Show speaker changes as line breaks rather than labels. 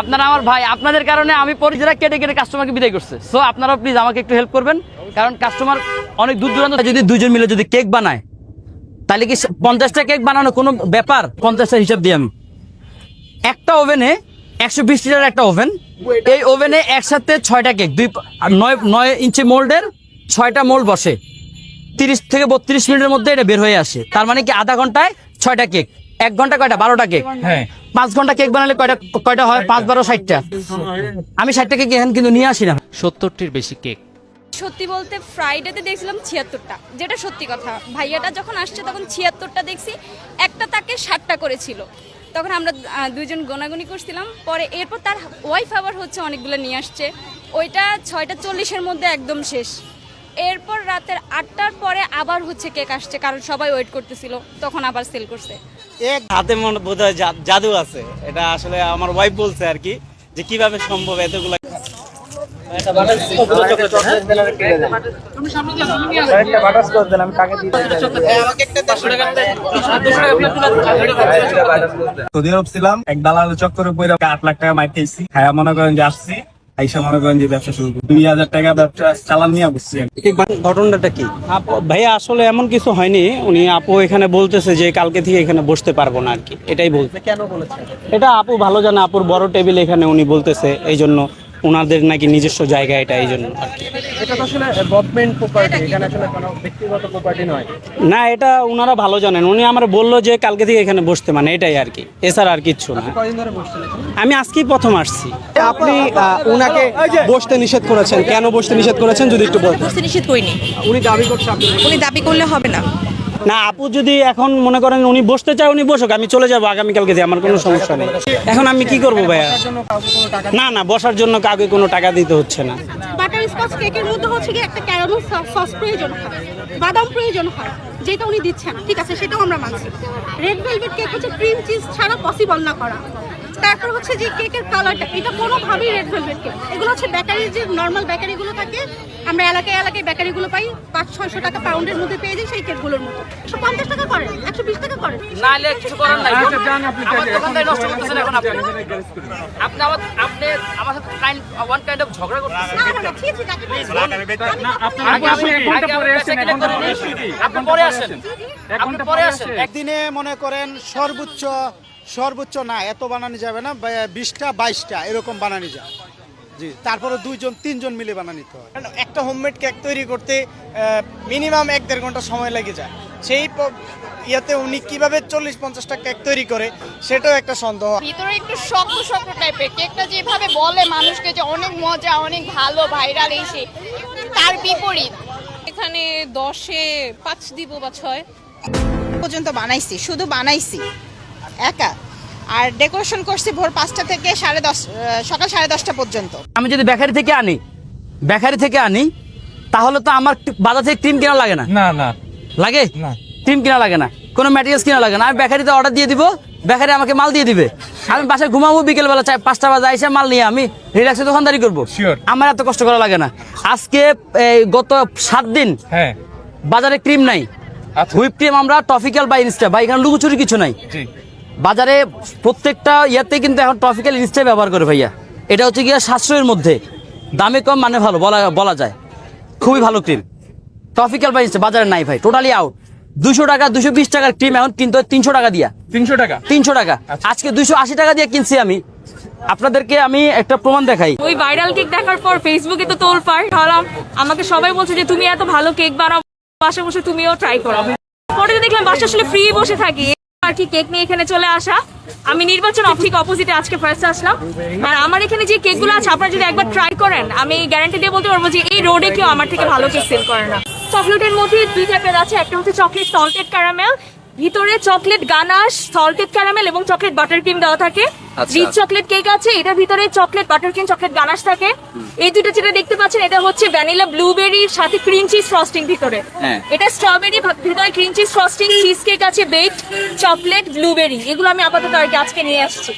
আপনারা আমার ভাই, আপনাদের কারণে আমি পরিচয় কেটে কেটে কাস্টমারকে বিদায় করছে। সো আপনারা প্লিজ আমাকে একটু হেল্প করবেন, কারণ কাস্টমার অনেক দূর দূরান্ত যদি দুজন মিলে যদি কেক বানায়, তাহলে কি পঞ্চাশটা কেক বানানো কোনো ব্যাপার? পঞ্চাশটা হিসাব দিয়ে আমি। একটা ওভেনে একশো বিশ লিটার একটা ওভেন এই ওভেনে একসাথে ছয়টা কেক দুই নয় নয় ইঞ্চি মোল্ডের ছয়টা মোল্ড বসে। তিরিশ থেকে বত্রিশ মিনিটের মধ্যে এটা বের হয়ে আসে। তার মানে কি আধা ঘন্টায় ছয়টা কেক এক ঘণ্টা কয়টা? বারোটা কেক
হ্যাঁ।
পাঁচ ঘণ্টা কেক বানালে কয়টা কয়টা হয়? পাঁচ বারো ষাটটা। আমি ষাটটা কেক এখানে কিন্তু নিয়ে আসি না।
সত্তরটির বেশি কেক।
সত্যি বলতে ফ্রাইডেতে দেখছিলাম ছিয়াত্তরটা যেটা সত্যি কথা। ভাইয়াটা যখন আসছে তখন ছিয়াত্তরটা দেখছি একটা তাকে ষাটটা করেছিল। তখন আমরা আহ, দুইজন গোনাগুনি করছিলাম। পরে এরপর তার ওয়াইফ আবার হচ্ছে অনেকগুলো নিয়ে আসছে। ওইটা ছয়টা চল্লিশের মধ্যে একদম শেষ। এরপর রাতের আটটার পরে আবার হচ্ছে কেক আসছে কারণ সবাই ওয়েট করতেছিল তখন আবার সেল করছে।
এক হাতে মনে বোধ হয় জাদু আছে। এটা আসলে আমার ওয়াইফ বলছে আর কি যে কীভাবে সম্ভব এতগুলো
সৌদি আরব ছিলাম এক দালাল চক্করে আট লাখ টাকা মাইর খেয়েছি হ্যাঁ মনে করেন যে আসছি। আইসা মনে করেন যে ব্যবসা শুরু করি দুই হাজার টাকা ব্যবসা চালান নিয়ে বসছি
ঘটনাটা কি? আপু ভাইয়া আসলে এমন কিছু হয়নি। উনি আপু এখানে বলতেছে যে কালকে থেকে এখানে বসতে পারব না আর কি। এটাই বলতে কেন বলেছে এটা আপু ভালো জানে আপুর বড় টেবিল এখানে উনি বলতেছে এই জন্য ওনাদের নাকি নিজস্ব জায়গা এটা এই জন্য
এটা তো আসলে গভর্নমেন্ট প্রপার্টি এখানে আসলে কোনো ব্যক্তিগত প্রপার্টি নয়।
না এটা ওনারা ভালো জানেন। উনি আমার বলল যে কালকে থেকে এখানে বসতে মানে এটাই আর কি। এছাড়া আর কিচ্ছু না। আমি আজকেই প্রথম আসছি।
আপনি উনাকে বসতে নিষেধ করেছেন। কেন বসতে নিষেধ করেছেন যদি একটু বলতে
বসতে নিষেধ করিনি।
উনি দাবি করছে আপনি
উনি দাবি করলে হবে না।
না, আপু যদি এখন মনে করেন উনি বসতে চায়, উনি বসুক, আমি চলে যাব আগামীকালকে দিয়ে, আমার কোনো সমস্যা নেই। এখন আমি কি করব ভাইয়া? না না, বসার জন্য কাউকে কোনো টাকা দিতে হচ্ছে না।
বাটার স্কচ কেকের মধ্যে হচ্ছে কি একটা ক্যারামেল সস প্রয়োজন হয়, বাদাম প্রয়োজন হয়। যেটা উনি দিচ্ছেন ঠিক আছে সেটাও আমরা মানছি। রেড ভেলভেট কেক হচ্ছে ক্রিম চিজ ছাড়া পসিবল না করা। তারপর হচ্ছে যে কেকের কালারটা এটা কোনোভাবেই রেড ভেলভেট কেক এগুলো হচ্ছে বেকারির যে নর্মাল বেকারিগুলো থাকে আমরা এলাকায় এলাকায় বেকারিগুলো পাই পাঁচ ছয়শো টাকা পাউন্ডের মধ্যে পেয়ে যাই সেই কেকগুলোর মতো একশো পঞ্চাশ টাকা করে একশো বিশ টাকা করেন
নাহলে কিছু করার নাই। আমার দোকানদারি নষ্ট করতেছেন এখন আপনি। আপনি আমার আপনি আমার সাথে কাইন্ড ওয়ান কাইন্ড অফ ঝগড়া করতেছেন।
না না না ঠিক
আপনি আপনি করে পরে আসেন আপনি পরে আসেন।
একদিনে মনে করেন সর্বোচ্চ সর্বোচ্চ না এত বানানো যাবে না বিশটা বাইশটা এরকম বানানো যায়। জি তারপরে দুইজন তিনজন মিলে বানানিতে হয়।
একটা হোমমেড কেক তৈরি করতে মিনিমাম এক দেড় ঘণ্টা সময় লেগে যায়। সেই ইয়াতে উনি কীভাবে চল্লিশ পঞ্চাশটা কেক তৈরি করে সেটাও একটা সন্দেহ।
ভিতরে একটু শক্ত শক্ত টাইপের কেকটা যেভাবে বলে মানুষকে যে অনেক মজা অনেক ভালো ভাইরাল এসে তার বিপরীত।
এখানে দশে পাঁচ দিব বা ছয়। পর্যন্ত বানাইছি শুধু বানাইছি একা। আর ডেকোরেশন করছি ভোর পাঁচটা থেকে সাড়ে দশ সকাল সাড়ে দশটা পর্যন্ত।
আমি যদি বেকারি থেকে আনি বেকারি থেকে আনি তাহলে তো আমার বাজার থেকে ক্রিম কেনা লাগে না?
না না।
লাগে?
না।
ক্রিম কেনা লাগে না? কোনো ম্যাটেরিয়ালস কেনা লাগে না? আমি বেকারিতে অর্ডার দিয়ে দিব বেকারি আমাকে মাল দিয়ে দিবে। আমি বাসায় ঘুমাবো বিকেলবেলা চাই পাঁচটা বাজে এসে মাল নিয়ে আমি রিল্যাক্সে দোকানদারি করব। আমার এত কষ্ট করা লাগে না। আজকে গত সাত দিন
হ্যাঁ।
বাজারে ক্রিম নাই।
আচ্ছা।
হুইপ ক্রিম আমরা টপিক্যাল বা ইনস্টা বা এখানে লুকোচুরি কিছু নাই। বাজারে প্রত্যেকটা ইয়াতে কিন্তু এখন টপিক্যাল ইনস্টা ব্যবহার করে ভাইয়া। এটা হচ্ছে গিয়ে সাশ্রয়ের মধ্যে। দামে কম মানে ভালো বলা বলা যায়। খুবই ভালো ক্রিম টপিক্যাল বা ইনস্টা বাজারে নাই ভাই টোটালি আউট দুশো টাকা দুশো বিশ টাকার ক্রিম এখন কিন্তু তিনশো টাকা দিয়া।
তিনশো টাকা?
তিনশো টাকা। আজকে দুশো আশি টাকা দিয়ে কিনছি আমি। আপনাদেরকে আমি একটা প্রমাণ দেখাই।
ওই ভাইরাল কেক দেখার পর ফেসবুকে তো তোল পার হলাম আমাকে সবাই বলছে যে তুমি এত ভালো কেক বানাও বাসা বসে তুমিও ট্রাই করো। পরে তো দেখলাম বাসা আসলে ফ্রি বসে থাকি। আর কি কেক নিয়ে এখানে চলে আসা। আমি নির্বাচন ঠিক অপোজিটে আজকে ফার্স্ট আসলাম। আর আমার এখানে যে কেকগুলো আছে আপনারা যদি একবার ট্রাই করেন আমি গ্যারান্টি দিয়ে বলতে পারব যে এই রোডে কেউ আমার থেকে ভালো কেক সেল করে না। চকলেটের মধ্যে দুই টাইপের আছে। একটা হচ্ছে চকলেট সল্টেড ক্যারামেল ভিতরে চকলেট গানাশ সল্টেড ক্যারামেল এবং চকলেট বাটার ক্রিম দেওয়া থাকে। রিচ চকলেট কেক আছে এটার ভিতরে chocolate butter cream chocolate ganache থাকে। এই দুটো যেটা দেখতে পাচ্ছেন এটা হচ্ছে ভ্যানিলা ব্লুবেরির সাথে ক্রিম চিজ ফ্রস্টিং ভিতরে।
হ্যাঁ।
এটা স্ট্রবেরি ভিতরে cream cheese frosting cheesecake আছে বেকড চকলেট ব্লুবেরি এগুলো আমি আপাতত আর কি আজকে নিয়ে আসছি।